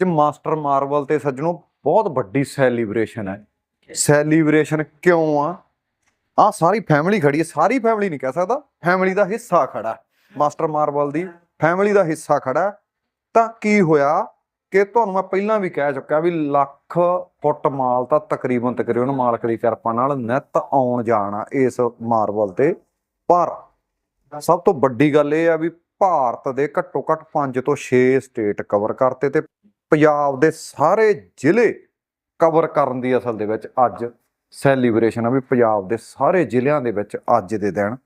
ਚ master marble ਤੇ ਸੱਜਣੋ ਬਹੁਤ ਵੱਡੀ ਸੈਲੀਬ੍ਰੇਸ਼ਨ ਹੈ। ਸੈਲੀਬ੍ਰੇਸ਼ਨ ਕਿਉਂ ਆ? ਆ ਸਾਰੀ ਫੈਮਿਲੀ ਖੜੀ ਹੈ। ਸਾਰੀ ਫੈਮਿਲੀ ਨਹੀਂ ਕਹਿ ਸਕਦਾ। ਫੈਮਿਲੀ ਦਾ ਹਿੱਸਾ ਖੜਾ ਮਾਸਟਰ ਮਾਰਬਲ ਦੀ ਫੈਮਿਲੀ ਦਾ ਹਿੱਸਾ ਖੜਾ ਤਾਂ ਕੀ ਹੋਇਆ ਕਿ ਤੁਹਾਨੂੰ ਮੈਂ ਪਹਿਲਾਂ ਵੀ ਕਹਿ ਚੁੱਕਿਆ ਵੀ ਲੱਖ ਫੁੱਟ ਮਾਲ ਤਾਂ ਤਕਰੀਬਨ ਤਕਰੀਬਨ ਮਾਲਕ ਦੀ ਕਿਰਪਾ ਨਾਲ ਨਿਤ ਆਉਣ ਜਾਣਾ ਇਸ ਮਾਰਵਲ ਤੇ ਪਰ ਸਭ ਤੋਂ ਵੱਡੀ ਗੱਲ ਇਹ ਆ ਵੀ ਭਾਰਤ ਦੇ ਘੱਟੋ ਘੱਟ 5 ਤੋਂ 6 ਸਟੇਟ ਕਵਰ ਕਰਤੇ ਤੇ ਪੰਜਾਬ ਦੇ ਸਾਰੇ ਜ਼ਿਲ੍ਹੇ ਕਵਰ ਕਰਨ ਦੀ ਅਸਲ ਦੇ ਵਿੱਚ ਅੱਜ ਸੈਲੀਬ੍ਰੇਸ਼ਨ ਆ ਵੀ ਪੰਜਾਬ ਦੇ ਸਾਰੇ ਜ਼ਿਲ੍ਹਿਆਂ ਦੇ ਵਿੱਚ ਅੱਜ ਦੇ ਦਿਨ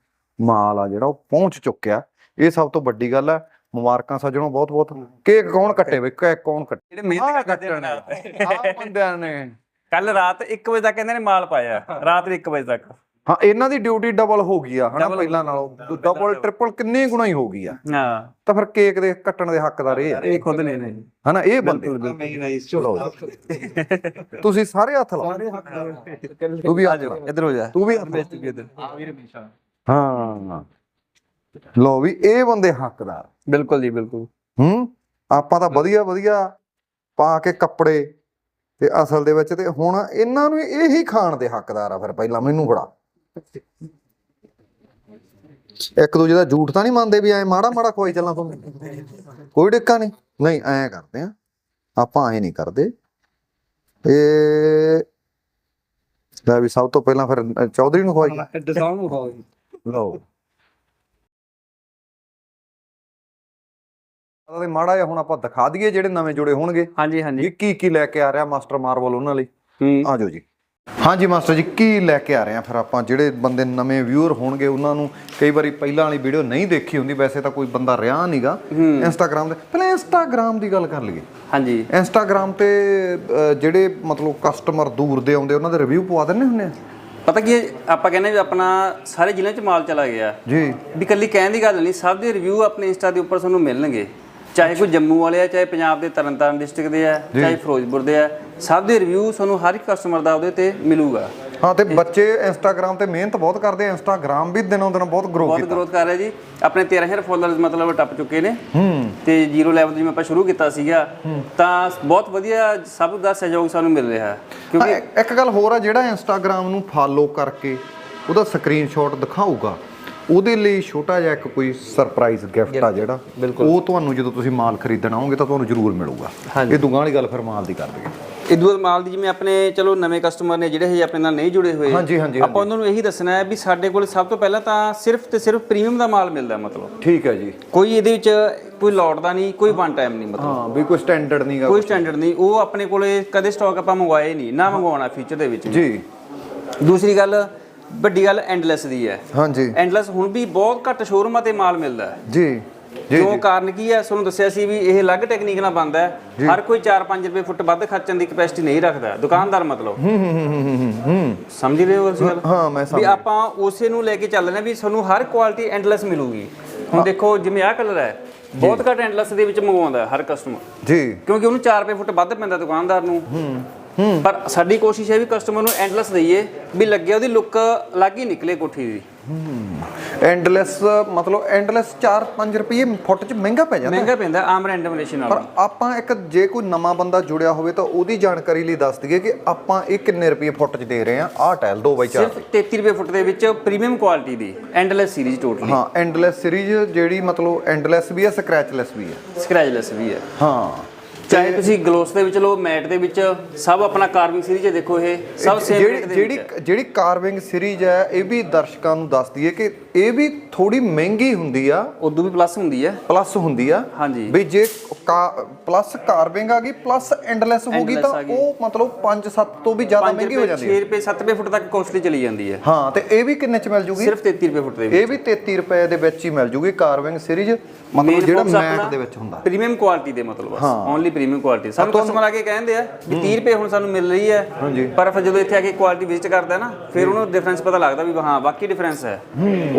ਮਾਲ ਆ ਜਿਹੜਾ ਉਹ ਪਹੁੰਚ ਚੁੱਕਿਆ। ਇਹ ਸਭ ਤੋਂ ਵੱਡੀ ਗੱਲ ਹੈ ਮੁਬਾਰਕਾਂ ਸੱਜਣੋ ਬਹੁਤ ਬਹੁਤ ਕੇਕ ਕੌਣ ਕੱਟੇ ਬਈ ਕੇਕ ਕੌਣ ਕੱਟੇ? ਜਿਹੜੇ ਮਿਹਨਤ ਕਰਦੇ ਆਹ ਬੰਦਿਆਂ ਨੇ। ਕੱਲ ਰਾਤ 1 ਵਜੇ ਤੱਕ ਕਹਿੰਦੇ ਨੇ ਮਾਲ ਪਾਇਆ ਰਾਤ ਦੇ 1 ਵਜੇ ਤੱਕ। ਹਾਂ ਇਹਨਾਂ ਦੀ ਡਿਊਟੀ ਡਬਲ ਹੋ ਗਈ ਆ ਹਨਾ ਪਹਿਲਾਂ ਹੋ ਨਾਲੋਂ। ਡਬਲ। ਟ੍ਰਿਪਲ ਕਿੰਨੇ ਗੁਣਾ ਹੀ ਹੋ ਗਈ ਆ। ਹਾਂ। ਤਾਂ ਫਿਰ ਕੇਕ ਦੇ ਕੱਟਣ ਦੇ ਹੱਕਦਾਰ ਇਹ ਆ। ਇਹ ਖੁਦ ਨੇ ਨੇ ਹਨਾ ਇਹ ਬੰਦੇ। ਚਲੋ ਤੁਸੀਂ ਸਾਰੇ ਹੱਥ ਲਾਓ। ਤੂੰ ਵੀ ਆ ਲਾ। ਇੱਧਰ ਹੋ ਜਾ। ਤੂੰ ਵੀ ਇੱਧਰ ਹਾਂ। ਲੋ ਵੀ ਇਹ ਬੰਦੇ ਹੱਕਦਾਰ। ਬਿਲਕੁਲ ਜੀ ਬਿਲਕੁਲ। ਹੂੰ? ਆਪਾਂ ਤਾਂ ਵਧੀਆ ਵਧੀਆ ਪਾ ਕੇ ਕੱਪੜੇ ਤੇ ਅਸਲ ਦੇ ਵਿੱਚ ਤੇ ਹੁਣ ਇਹਨਾਂ ਨੂੰ ਇਹੀ ਖਾਣ ਦੇ ਹੱਕਦਾਰ ਆ ਫਿਰ ਪਹਿਲਾਂ ਮੈਨੂੰ ਬੜਾ ਇੱਕ ਦੂਜੇ ਦਾ ਝੂਠ ਤਾਂ ਨਹੀਂ ਮੰਨਦੇ ਵੀ ਐ ਮਾੜਾ ਮਾੜਾ ਖਵਾਈ ਚੱਲਾਂ ਤੁਹਾਨੂੰ ਕੋਈ ਡਿੱਕਾ ਨਹੀਂ। ਨਹੀਂ ਐਂ ਕਰਦੇ ਆ। ਆਪਾਂ ਐ ਨਹੀਂ ਕਰਦੇ। ਇਹ ਲੈ ਵੀ ਸਭ ਤੋਂ ਪਹਿਲਾਂ ਫਿਰ ਚੌਧਰੀ ਨੂੰ ਖਵਾਈ ਲਓ। ਤੇ ਮਾੜਾ ਜਿਹਾ ਹੁਣ ਆਪਾਂ ਦਿਖਾ ਦਈਏ ਜਿਹੜੇ ਨਵੇਂ ਜੁੜੇ ਹੋਣਗੇ। ਹਾਂਜੀ ਹਾਂਜੀ। ਕੀ ਕੀ ਲੈ ਕੇ ਆ ਰਿਹਾ ਮਾਸਟਰ ਮਾਰਬਲ ਉਹਨਾਂ ਲਈ। ਹੂੰ। ਆ ਜਾਓ ਜੀ। ਹਾਂਜੀ ਮਾਸਟਰ ਜੀ ਕੀ ਲੈ ਕੇ ਆ ਰਹੇ ਆ ਫਿਰ ਆਪਾਂ? ਜਿਹੜੇ ਬੰਦੇ ਨਵੇਂ ਵਿਊਅਰ ਹੋਣਗੇ ਉਹਨਾਂ ਨੂੰ ਕਈ ਵਾਰੀ ਪਹਿਲਾਂ ਵਾਲੀ ਵੀਡੀਓ ਨਹੀਂ ਦੇਖੀ ਹੁੰਦੀ ਵੈਸੇ ਤਾਂ ਕੋਈ ਬੰਦਾ ਰਿਹਾ ਨਹੀਂਗਾ ਇੰਸਟਾਗ੍ਰam ਤੇ ਪਹਿਲਾਂ ਇੰਸਟਾਗ੍ਰam ਦੀ ਗੱਲ ਕਰ ਲਈਏ। ਹਾਂਜੀ। ਇੰਸਟਾਗ੍ਰam ਤੇ ਜਿਹੜੇ ਮਤਲਬ ਕਸਟਮਰ ਦੂਰ ਦੇ ਆਉਂਦੇ ਉਹਨਾਂ ਦੇ ਰਿਵਿਊ ਪਵਾ ਦਿੰਦੇ ਹੁੰਦੇ ਆ? ਪਤਾ ਕੀ ਆਪਾਂ ਕਹਿੰਦੇ ਵੀ ਆਪਣਾ ਸਾਰੇ ਜ਼ਿਲ੍ਹਿਆਂ 'ਚ ਮਾਲ ਚਲਾ ਗਿਆ। ਜੀ। ਵੀ ਕੱਲੀ ਕਹਿਣ ਦੀ ਗੱਲ ਨਹੀਂ ਸਭ ਦੇ ਰਿਵਿਊ ਆਪਣੇ ਇੰਸਟਾ ਦੇ ਉੱਪਰ ਤੁਹਾਨੂੰ ਮਿਲਣਗੇ। ਚਾਹੇ ਕੋਈ ਜੰਮੂ ਵਾਲੇ ਆ ਚਾਹੇ ਪੰਜਾਬ ਦੇ ਤਰਨਤਾਰਨ ਡਿਸਟ੍ਰਿਕਟ ਦੇ ਆ ਚਾਹੇ ਫਿਰੋਜ਼ਪੁਰ ਦੇ ਆ ਸਭ ਦੇ ਰਿਵਿਊ ਤੁਹਾਨੂੰ ਹਰ ਇੱਕ ਕਸਟਮਰ ਦਾ ਉਹਦੇ ਤੇ ਮਿਲੂਗਾ। ਹਾਂ ਤੇ ਬੱਚੇ ਇੰਸਟਾਗ੍ਰam ਤੇ ਮਿਹਨਤ ਬਹੁਤ ਕਰਦੇ ਆ ਇੰਸਟਾਗ੍ਰam ਵੀ ਦਿਨੋਂ ਦਿਨ ਬਹੁਤ ਗਰੋ ਬਹੁਤ ਕੀਤਾ। ਗਰੋਥ ਕਰ ਰਿਹਾ ਜੀ। ਆਪਣੇ 13000 ਫੋਲੋਅਰਸ ਮਤਲਬ ਟੱਪ ਚੁੱਕੇ ਨੇ। ਤੇ ਜ਼ੀਰੋ ਲੈਵਲ ਜਿਵੇਂ ਆਪਾਂ ਸ਼ੁਰੂ ਕੀਤਾ ਸੀਗਾ ਤਾਂ ਬਹੁਤ ਵਧੀਆ ਸਭ ਦਾ ਸਹਿਯੋਗ ਸਾਨੂੰ ਮਿਲ ਰਿਹਾ। ਕਿਉਂਕਿ ਇੱਕ- ਇੱਕ ਗੱਲ ਹੋਰ ਆ ਜਿਹੜਾ ਇੰਸਟਾਗ੍ਰam ਨੂੰ ਫਾਲੋ ਕਰਕੇ ਉਹਦਾ ਸਕਰੀਨਸ਼ਾਟ ਦਿਖਾਊਗਾ ਉਹਦੇ ਲਈ ਛੋਟਾ ਜਿਹਾ ਇੱਕ ਕੋਈ ਸਰਪ੍ਰਾਈਜ਼ ਗਿਫਟ ਆ ਜਿਹੜਾ ਉਹ ਤੁਹਾਨੂੰ ਜਦੋਂ ਤੁਸੀਂ ਮਾਲ ਖਰੀਦਣ ਆਓਗੇ ਤਾਂ ਤੁਹਾਨੂੰ ਜ਼ਰੂਰ ਮਿਲੂਗਾ। ਇਹ ਦੁਗਾਂ ਵਾਲੀ ਗੱਲ ਫਿਰ ਮਾਲ ਦੀ ਕਰ ਦਈਏ ਇਦੋਂ ਮਾਲ ਦੀ ਜਿਵੇਂ ਆਪਣੇ ਚਲੋ ਨਵੇਂ ਕਸਟਮਰ ਨੇ ਜਿਹੜੇ ਹਜੇ ਆਪਣੇ ਨਾਲ ਨਹੀਂ ਜੁੜੇ ਹੋਏ ਹਾਂਜੀ, ਹਾਂਜੀ, ਆਪਾਂ ਉਹਨਾਂ ਨੂੰ ਇਹੀ ਦੱਸਣਾ ਹੈ ਵੀ ਸਾਡੇ ਕੋਲ ਸਭ ਤੋਂ ਪਹਿਲਾਂ ਤਾਂ ਸਿਰਫ ਤੇ ਸਿਰਫ ਪ੍ਰੀਮੀਅਮ ਦਾ ਮਾਲ ਮਿਲਦਾ ਮਤਲਬ। ਠੀਕ ਹੈ ਜੀ। ਕੋਈ ਇਹਦੇ ਵਿੱਚ ਕੋਈ ਲੋਟ ਦਾ ਨਹੀਂ ਕੋਈ ਵਨ ਟਾਈਮ ਨਹੀਂ ਮਤਲਬ। ਹਾਂ ਵੀ ਕੋਈ ਸਟੈਂਡਰਡ ਨਹੀਂਗਾ ਕੋਈ ਸਟੈਂਡਰਡ ਨਹੀਂ ਉਹ ਆਪਣੇ ਕੋਲੇ ਕਦੇ ਸਟਾਕ ਆਪਾਂ ਮੰਗਵਾਇਆ ਹੀ ਨਹੀਂ ਨਾ ਮੰਗਵਾਉਣਾ ਫਿਊਚਰ ਦੇ ਵਿੱਚ। ਜੀ। ਦੂਸਰੀ ਗੱਲ ਵੱਡੀ ਗੱਲ ਐਂਡਲੈਸ ਦੀ ਹੈ। ਹਾਂਜੀ। ਐਂਡਲੈਸ ਹੁਣ ਵੀ ਬਹੁਤ ਘੱਟ ਸ਼ੋਰੂਮਾਂ ਤੇ ਮਾਲ ਮਿਲਦਾ ਹੈ। ਜੀ। ਜੀ ਕਾਰਨ ਕੀ ਹੈ? ਤੁਹਾਨੂੰ ਦੱਸਿਆ ਸੀ ਵੀ ਇਹ ਅਲੱਗ ਟੈਕਨੀਕ ਨਾਲ ਬਣਦਾ ਹੈ। ਹਰ ਕੋਈ 4-5 ਰੁਪਏ ਫੁੱਟ ਵੱਧ ਖਰਚਣ ਦੀ ਕਪੈਸਿਟੀ ਨਹੀਂ ਰੱਖਦਾ। ਦੁਕਾਨਦਾਰ ਮਤਲਬ। ਹੂੰ ਹੂੰ ਹੂੰ ਹੂੰ ਹੂੰ ਹੂੰ। ਸਮਝ ਰਹੇ ਹੋ ਗੱਲ? ਹਾਂ ਮੈਂ ਵੀ ਸਮਝ ਆਪਾਂ ਉਸੇ ਨੂੰ ਲੈ ਕੇ ਚੱਲ ਰਹੇ ਹਾਂ ਵੀ ਤੁਹਾਨੂੰ ਹਰ ਕੁਆਲਿਟੀ ਐਂਡਲੈਸ ਮਿਲੂਗੀ। ਹੁਣ ਦੇਖੋ ਜਿਵੇਂ ਆਹ ਕਲਰ ਹੈ ਬਹੁਤ ਘੱਟ ਐਂਡਲੈਸ ਦੇ ਵਿੱਚ ਮੰਗਵਾਉਂਦਾ ਹੈ ਹਰ ਕਸਟਮਰ ਜੀ। ਕਿਉਂਕਿ ਉਹਨੂੰ 4 ਰੁਪਏ ਫੁੱਟ ਵੱਧ ਪੈਂਦਾ ਦੁਕਾਨਦਾਰ ਨੂੰ। ਪਰ ਸਾਡੀ ਕੋਸ਼ਿਸ਼ ਹੈ ਵੀ ਕਸਟਮਰ ਨੂੰ ਐਂਡਲੈਸ ਦਈਏ ਵੀ ਲੱਗੇ ਉਹਦੀ ਲੁੱਕ ਅਲੱਗ ਹੀ ਨਿਕਲੇ ਕੋਠੀ ਦੀ। ਐਂਡਲੈਸ ਮਤਲਬ ਐਂਡਲੈਸ 4-5 ਰੁਪਏ ਫੁੱਟ ਚ ਮਹਿੰਗਾ ਪੈ ਜਾਂਦਾ। ਮਹਿੰਗਾ ਪੈਂਦਾ ਆਮ ਰੈਂਡਮਨੇਸ਼ਨ ਨਾਲ। ਪਰ ਆਪਾਂ ਇੱਕ ਜੇ ਕੋਈ ਨਵਾਂ ਬੰਦਾ ਜੁੜਿਆ ਹੋਵੇ ਤਾਂ ਉਹਦੀ ਜਾਣਕਾਰੀ ਲਈ ਦੱਸ ਦਈਏ ਕਿ ਆਪਾਂ ਇਹ ਕਿੰਨੇ ਰੁਪਏ ਫੁੱਟ 'ਚ ਦੇ ਰਹੇ ਆ ਆਹ ਟਾਇਲ 2x4 ਸਿਰਫ 33 ਰੁਪਏ ਫੁੱਟ ਦੇ ਵਿੱਚ ਪ੍ਰੀਮੀਅਮ ਕੁਆਲਿਟੀ ਦੀ ਐਂਡਲੈਸ ਸੀਰੀਜ਼ ਟੋਟਲੀ ਹਾਂ ਐਂਡਲੈਸ ਸੀਰੀਜ਼ ਜਿਹੜੀ ਮਤਲਬ ਐਂਡਲੈਸ ਵੀ ਹੈ ਸਕ੍ਰੈਚਲੈਸ ਵੀ ਹੈ। ਸਕ੍ਰੈਚਲੈਸ ਵੀ ਹੈ। ਹਾਂ। ਚਾਹੇ ਤੁਸੀਂ ਗਲੋਸ ਦੇ ਵਿੱਚ ਲਓ ਮੈਟ ਦੇ ਵਿੱਚ ਸਭ ਆਪਣਾ ਕਾਰਵਿੰਗ ਸੀਰੀਜ਼ ਦੇਖੋ ਇਹ ਸਭ ਸੇਮ ਜਿਹੜੀ ਜਿਹੜੀ ਹੈ। ਜਿਹੜੀ ਕਾਰਵਿੰਗ ਸੀਰੀਜ਼ ਹੈ ਇਹ ਵੀ ਦਰਸ਼ਕਾਂ ਨੂੰ ਦੱਸ ਦਈਏ ਕਿ ਇਹ ਵੀ ਥੋੜੀ ਮਹਿੰਗੀ ਹੁੰਦੀ ਆ। ਉਦੋਂ ਵੀ ਪਲੱਸ ਹੁੰਦੀ ਹੈ ਪਲੱਸ ਹੁੰਦੀ ਆ। ਹਾਂਜੀ। ਵੀ ਜੇ ਪਲੱਸ ਕਾਰਵਿੰਗ ਆ ਗਈ ਪਲੱਸ ਐਂਡਲੈਸ ਹੋ ਗਈ ਤਾਂ ਆ। ਉਹ ਮਤਲਬ 5-7 ਤੋਂ ਵੀ ਜ਼ਿਆਦਾ 5 ਮਹਿੰਗੀ ਹੋ ਜਾਂਦੀ 6 ਹੈ ਰੁਪਏ 7 ਰੁਪਏ ਫੁੱਟ ਤੱਕ ਕੋਸਟਲੀ ਚਲੀ ਜਾਂਦੀ ਹੈ ਹਾਂ ਤੇ ਇਹ ਵੀ ਕਿੰਨੇ ਚ ਮਿਲ ਜੂਗੀ? ਸਿਰਫ 33 ਰੁਪਏ ਫੁੱਟ ਦੇ ਵਿੱਚ। ਇਹ ਵੀ 33 ਰੁਪਏ ਦੇ ਵਿੱਚ ਹੀ ਮਿਲ ਜੂਗੀ ਕਾਰਵਿੰਗ ਸੀਰੀਜ਼ ਮਤਲਬ ਜਿਹੜਾ ਮੈਟ ਦੇ ਵਿੱਚ ਹੁੰਦਾ। ਪ੍ਰੀਮੀਅਮ ਕੁਆਲਿਟੀ ਦੇ ਮਤਲਬ ਬਸ ਓਨਲੀ ਪ੍ਰੀਮੀਅਮ ਕੁਆਲਿਟੀ ਸਾਨੂੰ ਕਸਟਮਰ ਆ ਕੇ ਕਹਿੰਦੇ ਆ ਵੀ 30 ਰੁਪਏ ਹੁਣ ਸਾਨੂੰ ਮਿਲ ਰਹੀ ਹੈ। ਪਰ ਫਿਰ ਜਦੋਂ ਇੱਥੇ ਆ ਕੇ ਕੁਆਲਿਟੀ ਵਿਜ਼ਿਟ ਕਰਦਾ ਨਾ ਫਿਰ ਉਹਨੂੰ ਡਿਫਰੈਂਸ ਪਤਾ ਲੱਗਦਾ ਵੀ ਹਾਂ ਬਾਕੀ ਡਿਫਰੈਂਸ ਹੈ।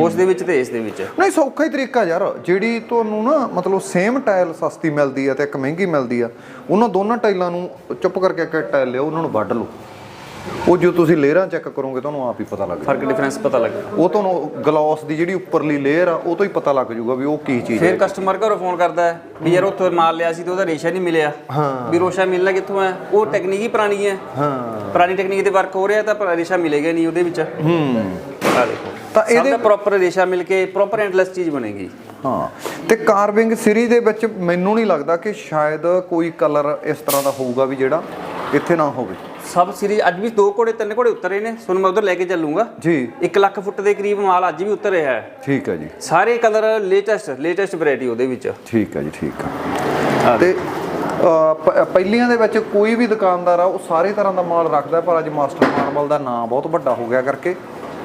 ਉਸ ਦੇ ਵਿੱਚ ਤੇ ਇਸ ਦੇ ਵਿੱਚ। ਨਹੀਂ ਸੌਖਾ ਹੀ ਤਰੀਕਾ ਯਾਰ ਜਿਹੜੀ ਤੁਹਾਨੂੰ ਨਾ ਮਤਲਬ ਸੇਮ ਟਾਇਲ ਸਸਤੀ ਮਿਲਦੀ ਆ ਤੇ ਇੱਕ ਮਹਿੰਗੀ ਮਿਲਦੀ ਆ ਉਹਨਾਂ ਦੋਨਾਂ ਟਾਈਲਾਂ ਨੂੰ ਚੁੱਪ ਕਰਕੇ ਇੱਕ ਟਾਇਲ ਲਿਓ ਉਹਨਾਂ ਨੂੰ ਵੱਢ ਲਓ। ਉਹ ਜੋ ਤੁਸੀਂ ਲੇਅਰਾਂ ਚੈੱਕ ਕਰੋਗੇ ਤੁਹਾਨੂੰ ਆਪ ਹੀ ਪਤਾ ਲੱਗ ਫ਼ਰਕ ਡਿਫਰੈਂਸ ਪਤਾ ਲੱਗ ਉਹ ਤੁਹਾਨੂੰ ਗਲੋਸ ਦੀ ਜਿਹੜੀ ਉੱਪਰਲੀ ਲੇਅਰ ਆ ਉਹ ਤੋਂ ਹੀ ਪਤਾ ਲੱਗ ਜਾਊਗਾ ਵੀ ਉਹ ਕੀ ਚੀਜ਼ ਹੈ। ਫਿਰ ਕਸਟਮਰ ਘਰੋਂ ਫੋਨ ਕਰਦਾ ਹੈ ਵੀ ਯਾਰ ਉੱਥੋਂ ਮਾਲ ਲਿਆ ਸੀ ਤੇ ਉਹਦਾ ਰੇਸ਼ਾ ਨਹੀਂ ਮਿਲਿਆ। ਹਾਂ। ਵੀ ਰੋਸ਼ਾ ਮਿਲਣਾ ਕਿੱਥੋਂ ਹੈ? ਉਹ ਟੈਕਨੀਕ ਹੀ ਪੁਰਾਣੀ ਹੈ। ਹਾਂ। ਪੁਰਾਣੀ ਟੈਕਨੀਕ ਤੇ ਵਰਕ ਹੋ ਰਿਹਾ ਤਾਂ ਪਰ ਰੇਸ਼ਾ ਮਿਲੇਗਾ ਨਹੀਂ ਉਹਦੇ ਵਿੱਚ। ਹੂੰ। ਆ ਦੇਖੋ। ਤਾਂ ਸਭ ਇਹਦੇ ਦਾ ਪ੍ਰੋਪਰ ਰੇਸ਼ਾ ਮਿਲ ਕੇ ਪ੍ਰੋਪਰ ਐਂਡਲੈਸ ਚੀਜ਼ ਬਣੇਗੀ। ਹਾਂ ਤੇ ਕਾਰਵਿੰਗ ਸੀਰੀ ਦੇ ਵਿੱਚ ਮੈਨੂੰ ਨਹੀਂ ਲੱਗਦਾ ਕਿ ਸ਼ਾਇਦ ਕੋਈ ਕਲਰ ਇਸ ਤਰ੍ਹਾਂ ਦਾ ਹੋਊਗਾ ਵੀ ਜਿਹੜਾ ਇੱਥੇ ਨਾ ਹੋਵੇ। ਸਬ ਸੀਰੀਜ਼ ਅੱਜ ਵੀ ਦੋ ਘੋੜੇ ਤਿੰਨ ਘੋੜੇ ਉਤਰੇ ਨੇ ਤੁਹਾਨੂੰ ਮੈਂ ਉਧਰ ਲੈ ਕੇ ਚੱਲੂੰਗਾ। ਜੀ। 1 ਲੱਖ ਫੁੱਟ ਦੇ ਕਰੀਬ ਮਾਲ ਅੱਜ ਵੀ ਉਤਰ ਰਿਹਾ ਹੈ। ਠੀਕ ਹੈ ਜੀ। ਸਾਰੇ ਕਲਰ ਲੇਟੈਸਟ ਲੇਟੈਸਟ ਵੈਰਾਈਟੀ ਉਹਦੇ ਵਿੱਚ। ਠੀਕ ਹੈ ਜੀ ਠੀਕ ਹੈ। ਤੇ ਪਹਿਲੀਆਂ ਦੇ ਵਿੱਚ ਕੋਈ ਵੀ ਦੁਕਾਨਦਾਰ ਆ ਉਹ ਸਾਰੇ ਤਰ੍ਹਾਂ ਦਾ ਮਾਲ ਰੱਖਦਾ ਪਰ ਅੱਜ ਮਾਸਟਰ ਮਾਰਬਲ ਦਾ ਨਾਮ ਬਹੁਤ ਵੱਡਾ ਹੋ ਗਿਆ ਕਰਕੇ